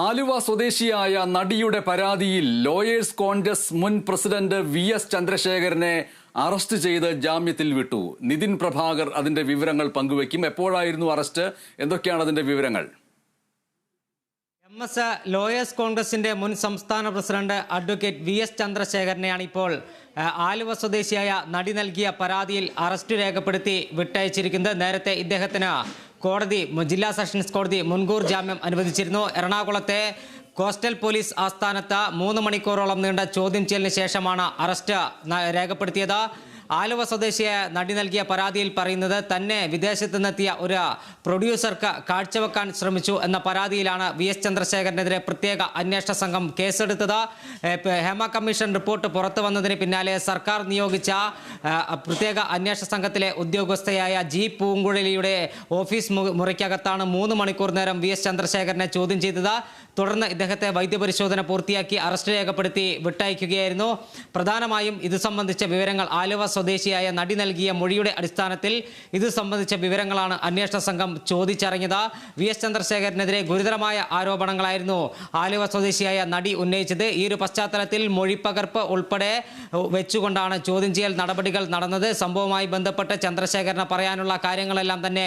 ആലുവ സ്വദേശിയായ നടിയുടെ പരാതിയിൽ ലോയേഴ്സ് കോൺഗ്രസ് മുൻ പ്രസിഡന്റ് വി എസ് ചന്ദ്രശേഖരനെ അറസ്റ്റ് ചെയ്ത് ജാമ്യത്തിൽ വിട്ടു. നിതിൻ പ്രഭാകർ അതിന്റെ വിവരങ്ങൾ പങ്കുവയ്ക്കും. എപ്പോഴായിരുന്നു അറസ്റ്റ്? എന്തൊക്കെയാണ് അതിന്റെ വിവരങ്ങൾ? എം എസ് ലോയേഴ്സ് കോൺഗ്രസിന്റെ മുൻ സംസ്ഥാന പ്രസിഡന്റ് അഡ്വക്കേറ്റ് വി എസ് ചന്ദ്രശേഖരനെയാണ് ഇപ്പോൾ ആലുവ സ്വദേശിയായ നടി നൽകിയ പരാതിയിൽ അറസ്റ്റ് രേഖപ്പെടുത്തി വിട്ടയച്ചിരിക്കുന്നത്. നേരത്തെ ഇദ്ദേഹത്തിന് കോടതി ജില്ലാ സെഷൻസ് കോടതി മുൻകൂർ ജാമ്യം അനുവദിച്ചിരുന്നു. എറണാകുളത്തെ കോസ്റ്റൽ പോലീസ് ആസ്ഥാനത്ത് മൂന്ന് മണിക്കൂറോളം നീണ്ട ചോദ്യം ചെയ്യലിന് ശേഷമാണ് അറസ്റ്റ് രേഖപ്പെടുത്തിയത്. ആലുവ സ്വദേശിയെ നടി നൽകിയ പരാതിയിൽ പറയുന്നത് തന്നെ വിദേശത്ത് നിന്നെത്തിയ ഒരു പ്രൊഡ്യൂസർക്ക് കാഴ്ചവെക്കാൻ ശ്രമിച്ചു എന്ന പരാതിയിലാണ് വി എസ് ചന്ദ്രശേഖരനെതിരെ പ്രത്യേക അന്വേഷണ സംഘം കേസെടുത്തത്. ഹേമ കമ്മീഷൻ റിപ്പോർട്ട് പുറത്തു വന്നതിന് പിന്നാലെ സർക്കാർ നിയോഗിച്ച പ്രത്യേക അന്വേഷണ സംഘത്തിലെ ഉദ്യോഗസ്ഥയായ ജി പൂങ്കുഴലിയുടെ ഓഫീസ് മുറിക്കകത്താണ് മൂന്ന് മണിക്കൂർ നേരം വി എസ് ചന്ദ്രശേഖരനെ ചോദ്യം ചെയ്തത്. തുടർന്ന് ഇദ്ദേഹത്തെ വൈദ്യപരിശോധന പൂർത്തിയാക്കി അറസ്റ്റ് രേഖപ്പെടുത്തി വിട്ടയക്കുകയായിരുന്നു. പ്രധാനമായും ഇത് സംബന്ധിച്ച വിവരങ്ങൾ ആലുവ സ്വദേശിയായ നടി നൽകിയ മൊഴിയുടെ അടിസ്ഥാനത്തിൽ ഇത് സംബന്ധിച്ച വിവരങ്ങളാണ് അന്വേഷണ സംഘം ചോദിച്ചറിഞ്ഞത്. വി എസ് ചന്ദ്രശേഖരനെതിരെ ഗുരുതരമായ ആരോപണങ്ങളായിരുന്നു ആലുവ സ്വദേശിയായ നടി ഉന്നയിച്ചത്. ഈ ഒരു പശ്ചാത്തലത്തിൽ മൊഴിപ്പകർപ്പ് ഉൾപ്പെടെ വെച്ചുകൊണ്ടാണ് ചോദ്യം ചെയ്യൽ നടപടികൾ നടന്നത്. സംഭവവുമായി ബന്ധപ്പെട്ട് ചന്ദ്രശേഖരന് പറയാനുള്ള കാര്യങ്ങളെല്ലാം തന്നെ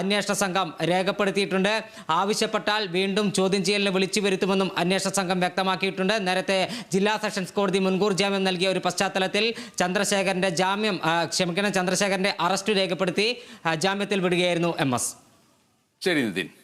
അന്വേഷണ സംഘം രേഖപ്പെടുത്തിയിട്ടുണ്ട്. ആവശ്യപ്പെട്ടാൽ വീണ്ടും ചോദ്യം ചെയ്യലിന് വിളിച്ചു വരുത്തുമെന്നും അന്വേഷണ സംഘം വ്യക്തമാക്കിയിട്ടുണ്ട്. നേരത്തെ ജില്ലാ സെഷൻസ് കോടതി മുൻകൂർ ജാമ്യം നൽകിയ ഒരു പശ്ചാത്തലത്തിൽ ചന്ദ്രശേഖരന്റെ ജാമ്യം ക്ഷമിക്കണം ചന്ദ്രശേഖരന്റെ അറസ്റ്റ് രേഖപ്പെടുത്തി ജാമ്യത്തിൽ വിടുകയായിരുന്നു എം എസ്. ശരി നിതിൻ.